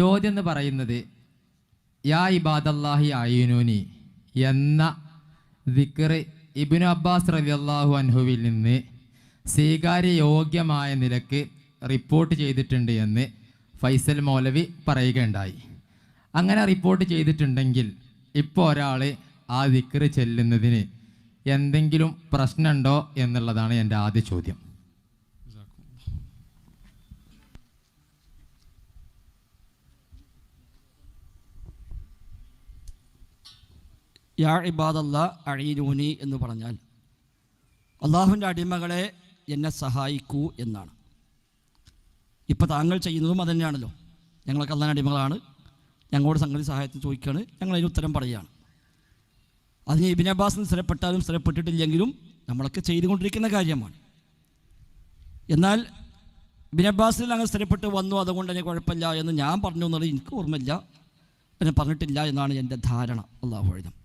ചോദ്യം എന്ന് പറയുന്നത് യാ ഇബാദല്ലാഹി അയ്യൂനി എന്ന ദിക്റ് ഇബിനു അബ്ബാസ് റളിയല്ലാഹു അൻഹുവിൽ നിന്ന് സ്വീകാര്യ യോഗ്യമായ നിലയ്ക്ക് റിപ്പോർട്ട് ചെയ്തിട്ടുണ്ട് എന്ന് ഫൈസൽ മൗലവി പറയുകയുണ്ടായി. അങ്ങനെ റിപ്പോർട്ട് ചെയ്തിട്ടുണ്ടെങ്കിൽ ഇപ്പോൾ ഒരാൾ ആ ദിക്റ് ചെല്ലുന്നതിന് എന്തെങ്കിലും പ്രശ്നമുണ്ടോ എന്നുള്ളതാണ് എന്റെ ആദ്യ ചോദ്യം. യാ ഇബാദല്ല അഴീനൂനി എന്ന് പറഞ്ഞാൽ അള്ളാഹുവിന്റെ അടിമകളെ എന്നെ സഹായിക്കൂ എന്നാണ്. ഇപ്പോൾ താങ്കൾ ചെയ്യുന്നതും അതുതന്നെയാണല്ലോ ഞങ്ങളൊക്കെ അള്ളാൻ അടിമകളാണ്. ഞങ്ങളോട് സംഗതി സഹായത്തിന് ചോദിക്കുകയാണ്. ഞങ്ങൾ അതിന് ഉത്തരം പറയുകയാണ്. അതിന് ഇബിൻ അബ്ബാസ് സ്ഥിരപ്പെട്ടാലും സ്ഥിരപ്പെട്ടിട്ടില്ലെങ്കിലും നമ്മളൊക്കെ ചെയ്തുകൊണ്ടിരിക്കുന്ന കാര്യമാണ്. എന്നാൽ ഇബിൻ അബ്ബാസിൽ അങ്ങനെ സ്ഥിരപ്പെട്ട് വന്നു. അതുകൊണ്ട് തന്നെ കുഴപ്പമില്ല എന്ന് ഞാൻ പറഞ്ഞു എന്നുള്ളത് എനിക്ക് ഓർമ്മയില്ല. പിന്നെ പറഞ്ഞിട്ടില്ല എന്നാണ് എന്റെ ധാരണ. അള്ളാഹു എഴുതും